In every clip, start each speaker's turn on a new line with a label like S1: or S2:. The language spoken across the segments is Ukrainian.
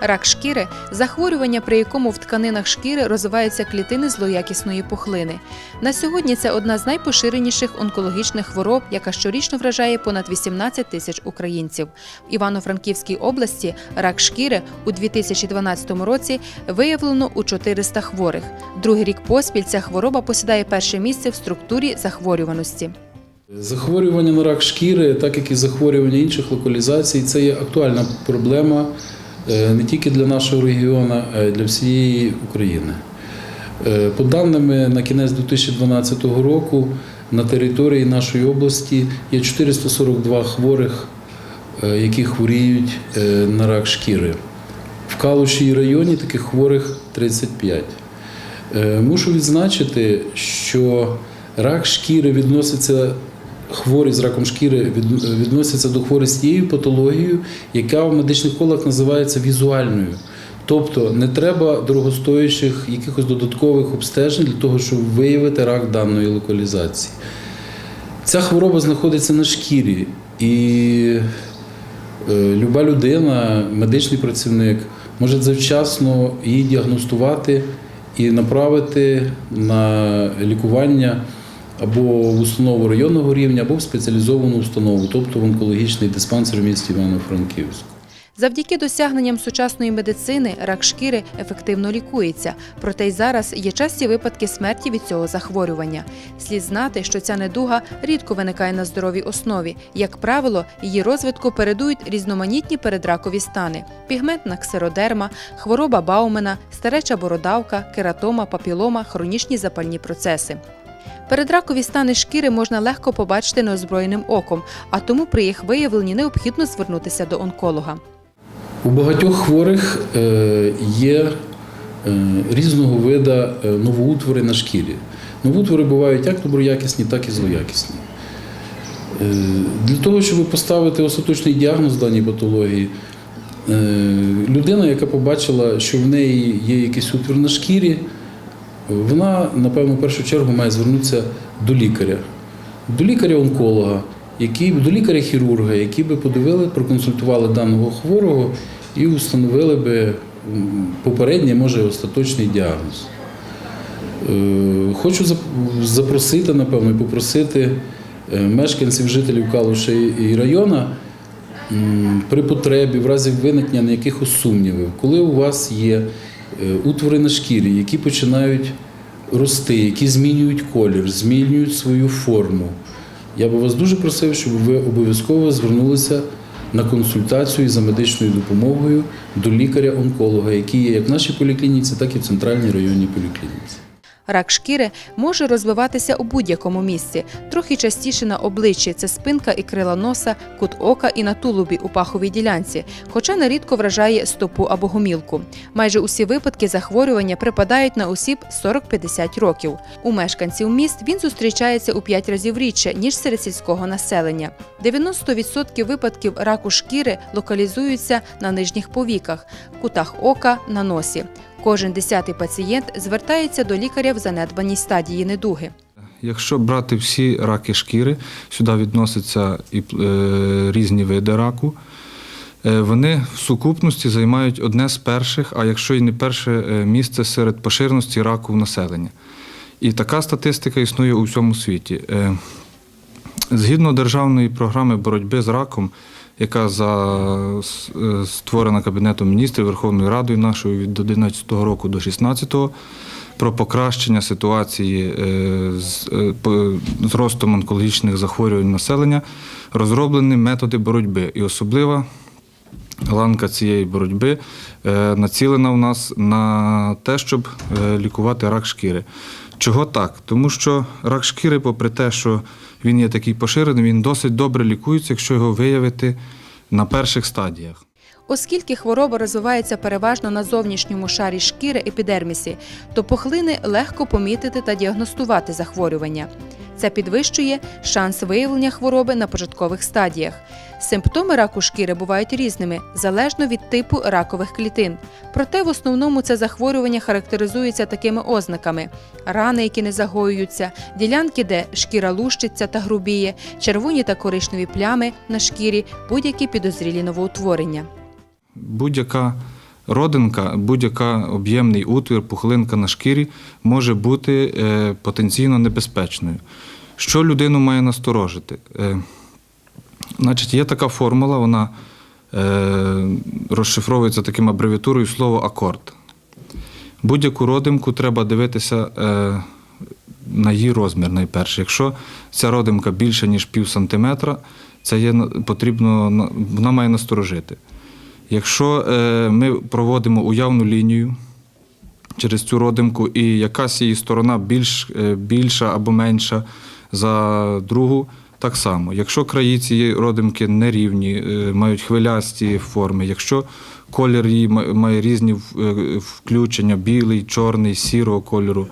S1: Рак шкіри захворювання, при якому в тканинах шкіри розвиваються клітини злоякісної пухлини. На сьогодні це одна з найпоширеніших онкологічних хвороб, яка щорічно вражає понад 18 тисяч українців. В Івано-Франківській області рак шкіри у 2012 році виявлено у 400 хворих. Другий рік поспіль ця хвороба посідає перше місце в структурі захворюваності.
S2: Захворювання на рак шкіри, так як і захворювання інших локалізацій, це є актуальна проблема не тільки для нашого регіону, а й для всієї України. Е, По даними на кінець 2012 року на території нашої області є 442 хворих, е, які хворіють е, на рак шкіри. В Калуші районі таких хворих 35. Е, Мушу відзначити, що рак шкіри відноситься, хворі з раком шкіри відносяться до хворих з тією патологією, яка в медичних колах називається візуальною. Тобто не треба дорогостоящих якихось додаткових обстежень для того, щоб виявити рак даної локалізації. Ця хвороба знаходиться на шкірі, і е, люба людина, медичний працівник, може завчасно її діагностувати і направити на лікування або в установу районного рівня, або в спеціалізовану установу, тобто в онкологічний диспансер в місті Івано-Франківськ.
S1: Завдяки досягненням сучасної медицини рак шкіри ефективно лікується, проте й зараз є часті випадки смерті від цього захворювання. Слід знати, що ця недуга рідко виникає на здоровій основі. Як правило, її розвитку передують різноманітні передракові стани: пігментна ксеродерма, хвороба Баумена, стареча бородавка, кератома, папілома, хронічні запальні процеси. Передракові стани шкіри можна легко побачити неозброєним оком, а тому при їх виявленні необхідно звернутися до онколога.
S2: У багатьох хворих е, є е, різного виду е, новоутвори на шкірі. Новоутвори бувають як доброякісні, так і злоякісні. Для того, щоб поставити остаточний діагноз даній патології, людина, яка побачила, що в неї є якийсь утвір на шкірі, вона, напевно, в першу чергу має звернутися до лікаря, до лікаря-онколога, до лікаря-хірурга, які би подивили, проконсультували даного хворого і встановили би попередній, може, остаточний діагноз. Е, Хочу запросити, напевно, і попросити е, мешканців, жителів Калуша і району при потребі, в разі виникнення якихось сумнівів, коли у вас є утвори на шкірі, які починають рости, які змінюють колір, змінюють свою форму. Я би вас дуже просив, щоб ви обов'язково звернулися на консультацію за медичною допомогою до лікаря-онколога, який є як в нашій поліклініці, так і в центральній районній поліклініці.
S1: Рак шкіри може розвиватися у будь-якому місці, трохи частіше на обличчі це спинка і крила носа, кут ока і на тулубі у паховій ділянці, хоча нерідко вражає стопу або гомілку. Майже усі випадки захворювання припадають на осіб 40-50 років. У мешканців міст він зустрічається у 5 разів рідше, ніж серед сільського населення. 90% випадків раку шкіри локалізуються на нижніх повіках, кутах ока, на носі. Кожен десятий пацієнт звертається до лікаря в занедбаній стадії недуги.
S3: Якщо брати всі раки шкіри, сюди відносяться і е, різні види раку. е, Вони в сукупності займають одне з перших, а якщо і не перше е, місце серед поширеності раку в населення. І така статистика існує у всьому світі. Згідно державної програми боротьби з раком, яка за, е, створена Кабінетом міністрів Верховною Радою нашою від 2011 року до 2016 про покращення ситуації е, з е, ростом онкологічних захворювань населення, розроблені методи боротьби. І особлива ланка цієї боротьби націлена у нас на те, щоб лікувати рак шкіри. Чого так? Тому що рак шкіри, попри те, що він є такий поширений, він досить добре лікується, якщо його виявити на перших стадіях.
S1: Оскільки хвороба розвивається переважно на зовнішньому шарі шкіри епідермісі, то пухлини легко помітити та діагностувати захворювання. Це підвищує шанс виявлення хвороби на початкових стадіях. Симптоми раку шкіри бувають різними, залежно від типу ракових клітин. Проте в основному це захворювання характеризується такими ознаками: рани, які не загоюються, ділянки, де шкіра лущиться та грубіє, червоні та коричневі плями на шкірі, будь-які підозрілі новоутворення.
S3: Будь-яка родинка, будь-яка об'ємний утвір, пухлинка на шкірі може бути е, потенційно небезпечною. Що людину має насторожити? Значить, є така формула, вона е, розшифровується таким абревіатурою слово акорд. Будь-яку родимку треба дивитися е, на її розмір найперше. Якщо ця родимка більше, ніж пів сантиметра, це є, потрібно, вона має насторожити. Якщо е, ми проводимо уявну лінію через цю родимку, і якась її сторона більш, е, більша або менша за другу, так само. Якщо краї цієї родимки нерівні, е, мають хвилясті форми, якщо колір її має різні е, включення, білий, чорний, сірого кольору,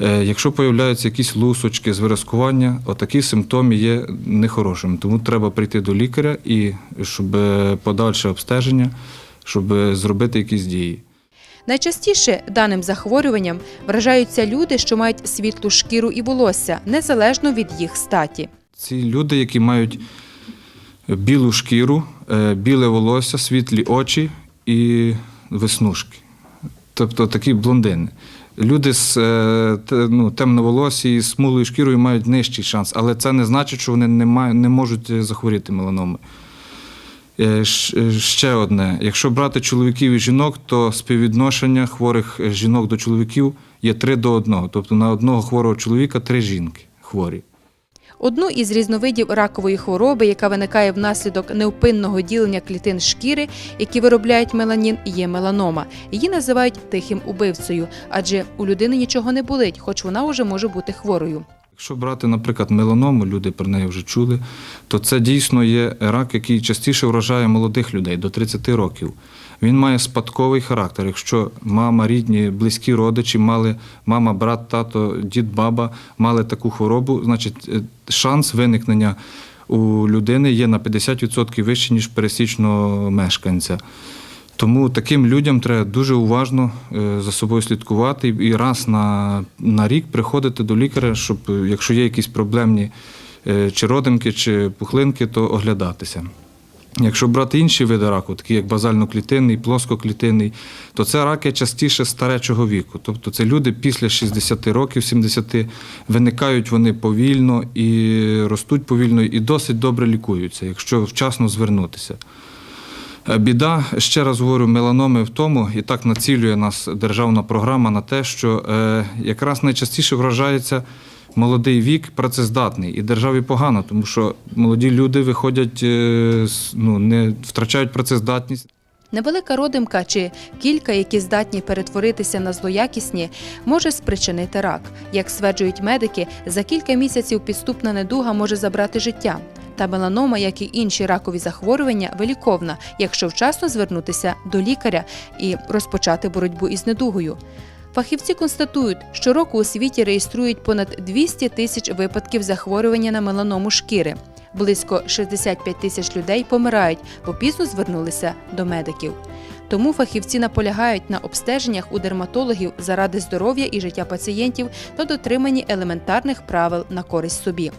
S3: Е, Якщо появляються якісь лусочки з отакі симптоми є нехорошими. Тому треба прийти до лікаря і щоб подальше обстеження, щоб зробити якісь дії.
S1: Найчастіше даним захворюванням вражаються люди, що мають світлу шкіру і волосся, незалежно від їх статі.
S3: Ці люди, які мають білу шкіру, е, біле волосся, світлі очі і веснушки. Тобто такі блондини. Люди з е, ну, темноволосі і смулою шкірою мають нижчий шанс, але це не значить, що вони не, мають, не можуть е, захворіти меланомою. Е, е, Ще одне: якщо брати чоловіків і жінок, то співвідношення хворих е, жінок до чоловіків є 3 до 1. Тобто на одного хворого чоловіка три жінки хворі.
S1: Одну із різновидів ракової хвороби, яка виникає внаслідок невпинного ділення клітин шкіри, які виробляють меланін, є меланома. Її називають тихим убивцею, адже у людини нічого не болить, хоч вона вже може бути хворою.
S3: Якщо брати, наприклад, меланому, люди про неї вже чули, то це дійсно є рак, який частіше вражає молодих людей до 30 років. Він має спадковий характер. Якщо мама, рідні, близькі родичі мали мама, брат, тато, дід, баба мали таку хворобу, значить е, шанс виникнення у людини є на 50% вищий, ніж пересічного мешканця. Тому таким людям треба дуже уважно е, за собою слідкувати і раз на, на рік приходити до лікаря, щоб е, якщо є якісь проблемні е, чи родинки, чи пухлинки, то оглядатися. Якщо брати інші види раку, такі як базально-клітинний, плоскоклітинний, то це раки частіше старечого віку. Тобто це люди після 60 років, 70, виникають вони повільно і ростуть повільно, і досить добре лікуються, якщо вчасно звернутися. Е, Біда, ще раз говорю, меланоми в тому, і так націлює нас державна програма на те, що е, якраз найчастіше вражається молодий вік працездатний. І державі погано, тому що молоді люди виходять, е, ну, не втрачають працездатність.
S1: Невелика родимка чи кілька, які здатні перетворитися на злоякісні, може спричинити рак. Як стверджують медики, за кілька місяців підступна недуга може забрати життя. Та меланома, як і інші ракові захворювання, виліковна, якщо вчасно звернутися до лікаря і розпочати боротьбу із недугою. Фахівці констатують, що року у світі реєструють понад 200 тисяч випадків захворювання на меланому шкіри. Близько 65 тисяч людей помирають, бо пізно звернулися до медиків. Тому фахівці наполягають на обстеженнях у дерматологів заради здоров'я і життя пацієнтів та дотриманні елементарних правил на користь собі.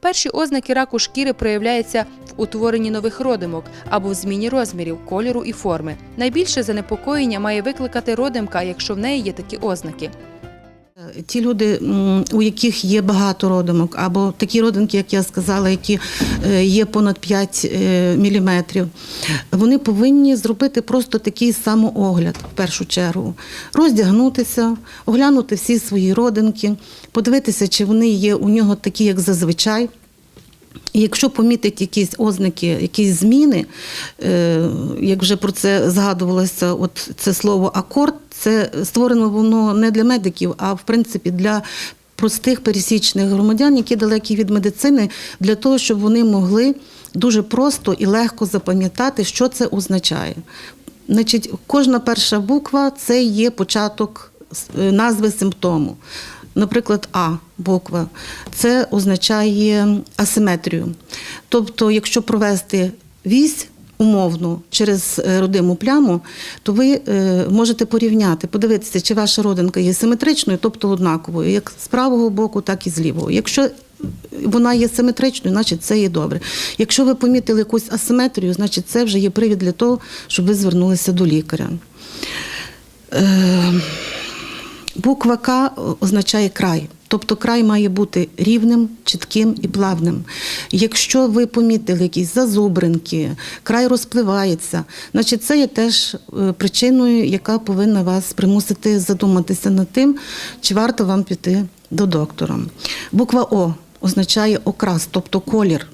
S1: Перші ознаки раку шкіри проявляються в утворенні нових родимок або в зміні розмірів, кольору і форми. Найбільше занепокоєння має викликати родимка, якщо в неї є такі ознаки.
S4: Ті люди, у яких є багато родинок, або такі родинки, як я сказала, які е, є понад 5 міліметрів, вони повинні зробити просто такий самоогляд в першу чергу. Роздягнутися, оглянути всі свої родинки, подивитися, чи вони є у нього такі, як зазвичай. І якщо помітить якісь ознаки, якісь зміни, е, як вже про це згадувалося, от це слово акорд, це створено воно не для медиків, а в принципі для простих пересічних громадян, які далекі від медицини, для того, щоб вони могли дуже просто і легко запам'ятати, що це означає. Значить, кожна перша буква це є початок е, назви симптому. Наприклад, А буква це означає асиметрію. Тобто, якщо провести вісь умовно через е, родиму пляму, то ви е, можете порівняти, подивитися, чи ваша родинка є симетричною, тобто однаковою, як з правого боку, так і з лівого. Якщо вона є симетричною, значить це є добре. Якщо ви помітили якусь асиметрію, значить це вже є привід для того, щоб ви звернулися до лікаря. Е, Буква К означає край. Тобто край має бути рівним, чітким і плавним. Якщо ви помітили якісь зазубринки, край розпливається, значить це є теж е, причиною, яка повинна вас примусити задуматися над тим, чи варто вам піти до доктора. Буква О означає окрас, тобто колір.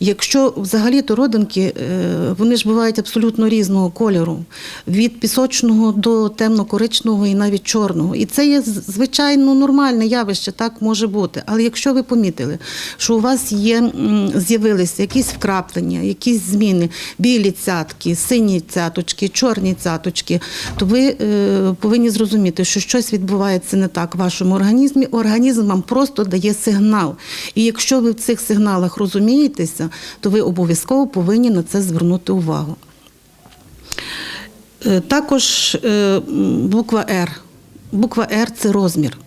S4: Якщо взагалі то родинки, е, вони ж бувають абсолютно різного кольору, від пісочного до темно-коричного і навіть чорного. І це є звичайно нормальне явище, так може бути. Але якщо ви помітили, що у вас є з'явилися якісь вкраплення, якісь зміни, білі цятки, сині цяточки, чорні цяточки, то ви е, повинні зрозуміти, що щось відбувається не так в вашому організмі. Організм вам просто дає сигнал. І якщо ви в цих сигналах розумієтеся, то ви обов'язково повинні на це звернути увагу. Е, Також е, буква Р. Буква Р це розмір.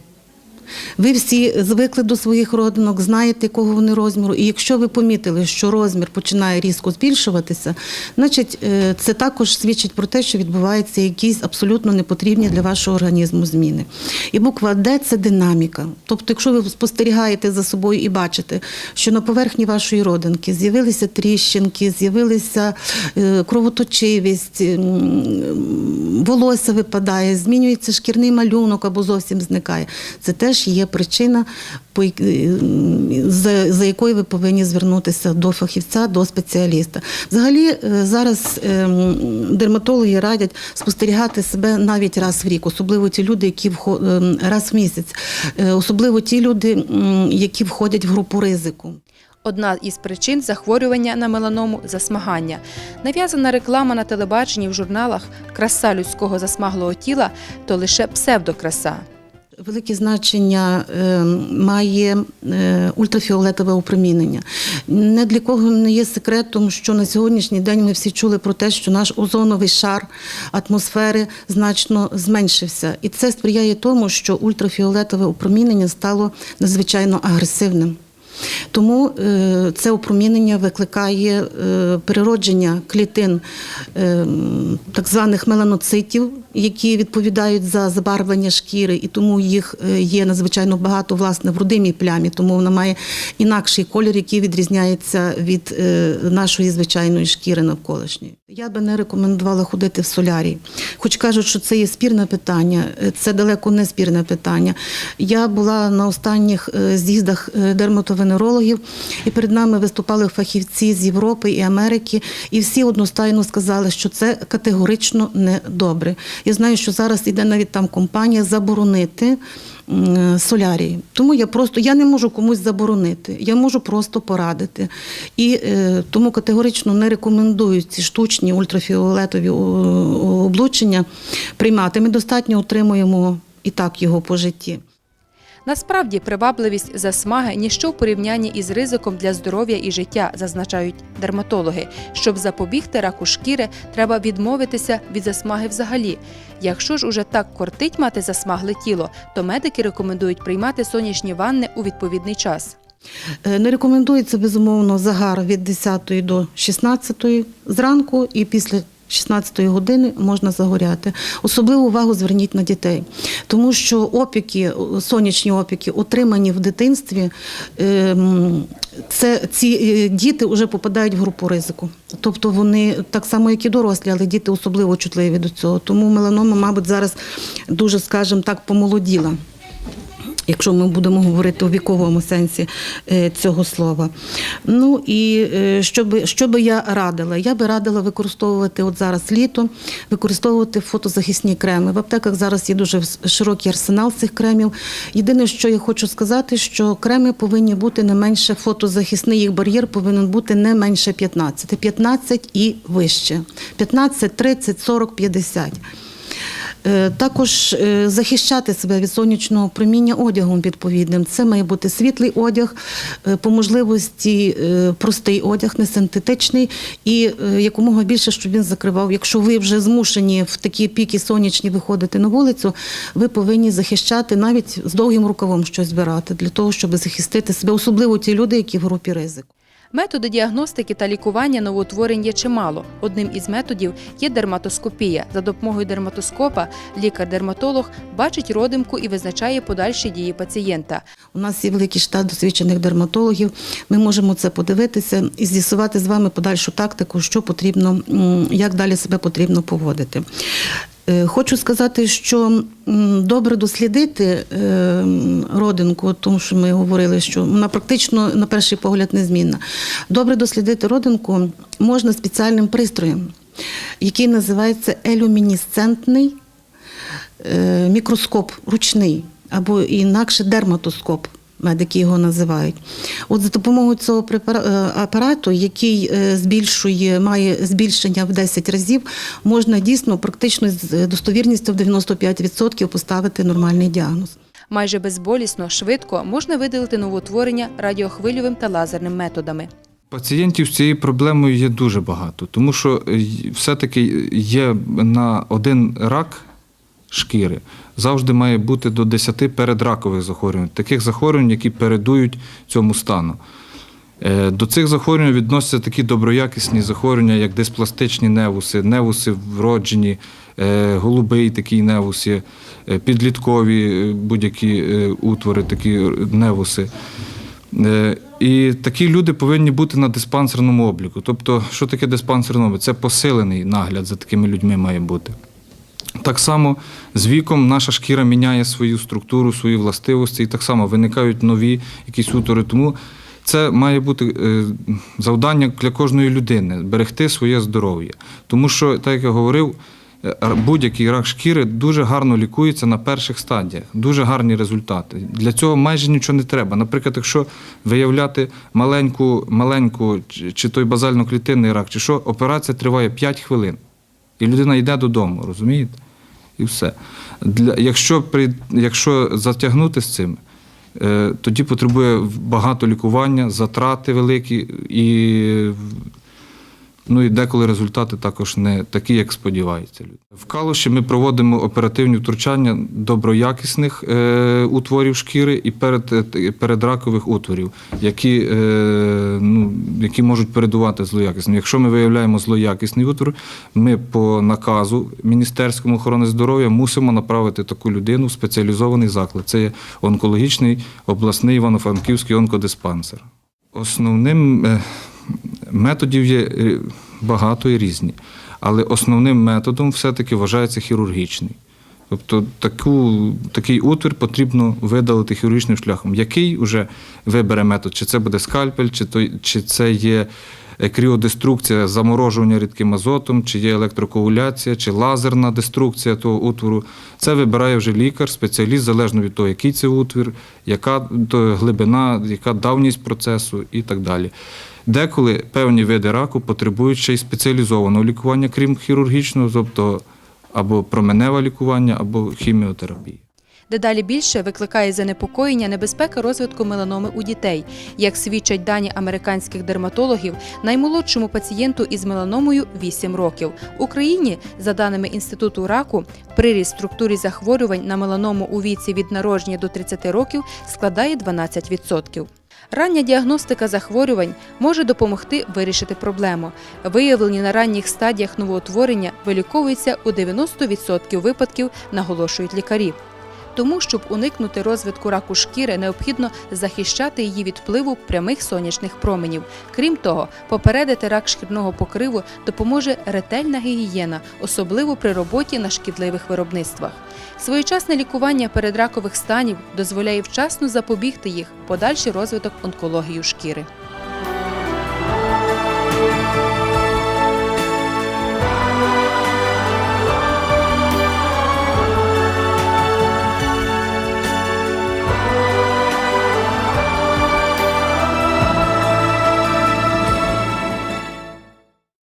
S4: Ви всі звикли до своїх родинок, знаєте, якого вони розміру. І якщо ви помітили, що розмір починає різко збільшуватися, значить е, це також свідчить про те, що відбуваються якісь абсолютно непотрібні для вашого організму зміни. І буква Д це динаміка. Тобто, якщо ви спостерігаєте за собою і бачите, що на поверхні вашої родинки з'явилися тріщинки, з'явилися е, кровоточивість, волосся випадає, змінюється шкірний малюнок або зовсім зникає. Це теж є причина, е, за, якою ви повинні звернутися до фахівця, до спеціаліста. Взагалі, е, зараз е, дерматологи радять спостерігати себе навіть раз в рік, особливо ті люди, які вхо- е, раз в місяць, особливо ті люди, які входять в групу ризику.
S1: Одна із причин захворювання на меланому засмагання. Нав'язана реклама на телебаченні в журналах краса людського засмаглого тіла то лише псевдокраса.
S4: Велике значення е, має е, ультрафіолетове опромінення. Не для кого не є секретом, що на сьогоднішній день ми всі чули про те, що наш озоновий шар атмосфери значно зменшився. І це сприяє тому, що ультрафіолетове опромінення стало надзвичайно агресивним. Тому е, це опромінення викликає е, переродження клітин е, так званих меланоцитів, які відповідають за забарвлення шкіри, і тому їх є надзвичайно багато власне в родимій плямі, тому вона має інакший колір, який відрізняється від нашої звичайної шкіри навколишньої. Я би не рекомендувала ходити в солярій. Хоч кажуть, що це є спірне питання, е, це далеко не спірне питання. Я була на останніх е, з'їздах е, дерматовенерологів, і перед нами виступали фахівці з Європи і Америки, і всі одностайно сказали, що це категорично не добре. Я знаю, що зараз іде навіть там компанія заборонити. Солярії. Тому я просто я не можу комусь заборонити, я можу просто порадити. І е, тому категорично не рекомендую ці штучні ультрафіолетові облучення приймати. Ми достатньо отримуємо і так його по житті.
S1: Насправді привабливість засмаги ніщо в порівнянні із ризиком для здоров'я і життя, зазначають дерматологи. Щоб запобігти раку шкіри, треба відмовитися від засмаги взагалі. Якщо ж уже так кортить мати засмагле тіло, то медики рекомендують приймати сонячні ванни у відповідний час.
S4: Е, Не рекомендується безумовно загар від 10 до 16 зранку і після 16 години можна загоряти. Особливу увагу зверніть на дітей, тому що опіки, сонячні опіки, отримані в дитинстві, ем, це ці е, діти вже попадають в групу ризику. Тобто вони так само, як і дорослі, але діти особливо чутливі до цього. Тому меланома, мабуть, зараз дуже, скажімо так, помолоділа якщо ми будемо говорити у віковому сенсі е, цього слова. Ну і е, що би, що би я радила? Я би радила використовувати от зараз літо, використовувати фотозахисні креми. В аптеках зараз є дуже широкий арсенал цих кремів. Єдине, що я хочу сказати, що креми повинні бути не менше фотозахисний їх бар'єр повинен бути не менше 15. 15 і вище. 15, 30, 40, 50. Е, Також е, захищати себе від сонячного проміння одягом відповідним. Це має бути світлий одяг, е, по можливості простий одяг, не синтетичний, і якомога більше, щоб він закривав. Якщо ви вже змушені в такі піки сонячні виходити на вулицю, ви повинні захищати навіть з довгим рукавом щось збирати для того, щоб захистити себе, особливо ті люди, які в групі ризику.
S1: Методи діагностики та лікування новоутворень є чимало. Одним із методів є дерматоскопія. За допомогою дерматоскопа лікар-дерматолог бачить родимку і визначає подальші дії пацієнта.
S4: У нас є великий штат досвідчених дерматологів. Ми можемо це подивитися і з'ясувати з вами подальшу тактику, що потрібно, як далі себе потрібно поводити. Е, Хочу сказати, що добре дослідити е, родинку, тому що ми говорили, що вона практично на перший погляд незмінна. Добре дослідити родинку можна спеціальним пристроєм, який називається елюмінесцентний е, мікроскоп ручний або інакше дерматоскоп. Медики його називають. От за допомогою цього е, апарату, який е, збільшує, має збільшення в 10 разів, можна дійсно практично з достовірністю в 95% поставити нормальний діагноз.
S1: Майже безболісно, швидко можна видалити новоутворення радіохвильовим та лазерним методами.
S3: Пацієнтів з цією проблемою є дуже багато, тому що е, все-таки є на один рак шкіри завжди має бути до 10 передракових захворювань, таких захворювань, які передують цьому стану. Е, До цих захворювань відносяться такі доброякісні захворювання, як диспластичні невуси, невуси вроджені, е, голубий такий невус є, е, підліткові будь-які утвори, такі невуси. І такі люди повинні бути на диспансерному обліку. Тобто, що таке диспансерний облік? Це посилений нагляд за такими людьми має бути. Так само з віком наша шкіра міняє свою структуру, свої властивості, і так само виникають нові якісь утвори. Тому це має бути е, завдання для кожної людини берегти своє здоров'я. Тому що, так як я говорив, е, будь-який рак шкіри дуже гарно лікується на перших стадіях, дуже гарні результати. Для цього майже нічого не треба. Наприклад, якщо виявляти маленьку, маленьку чи той базально-клітинний рак, чи що, операція триває 5 хвилин. І людина йде додому, розумієте? І все. Для, якщо, при, якщо затягнути з цим, е, тоді потребує багато лікування, затрати великі, і, ну, і деколи результати також не такі, як сподіваються люди. В Калуші ми проводимо оперативні втручання доброякісних е, утворів шкіри і перед, е, передракових утворів, які, е, ну, які можуть передувати злоякісним. Якщо ми виявляємо злоякісний утвор, ми по наказу Міністерському охорони здоров'я мусимо направити таку людину в спеціалізований заклад. Це є онкологічний обласний Івано-Франківський онкодиспансер. Основним методів є е, багато і різні, але основним методом все-таки вважається хірургічний. Тобто таку, такий утвір потрібно видалити хірургічним шляхом. Який вже вибере метод? Чи це буде скальпель, чи, то, чи це є е, кріодеструкція, заморожування рідким азотом, чи є електрокоагуляція, чи лазерна деструкція того утвору. Це вибирає вже лікар, спеціаліст, залежно від того, який це утвір, яка глибина, яка давність процесу і так далі. Деколи певні види раку потребують ще й спеціалізованого лікування, крім хірургічного, тобто або променеве лікування, або хіміотерапія.
S1: Дедалі більше викликає занепокоєння небезпека розвитку меланоми у дітей. Як свідчать дані американських дерматологів, наймолодшому пацієнту із меланомою 8 років. В Україні, за даними Інституту раку, приріст структурі захворювань на меланому у віці від народження до 30 років складає 12%. Рання діагностика захворювань може допомогти вирішити проблему. Виявлені на ранніх стадіях новоутворення виліковуються у 90% випадків, наголошують лікарі. Тому, щоб уникнути розвитку раку шкіри, необхідно захищати її від впливу прямих сонячних променів. Крім того, попередити рак шкірного покриву допоможе ретельна гігієна, особливо при роботі на шкідливих виробництвах. Своєчасне лікування передракових станів дозволяє вчасно запобігти їх подальший розвиток онкології шкіри.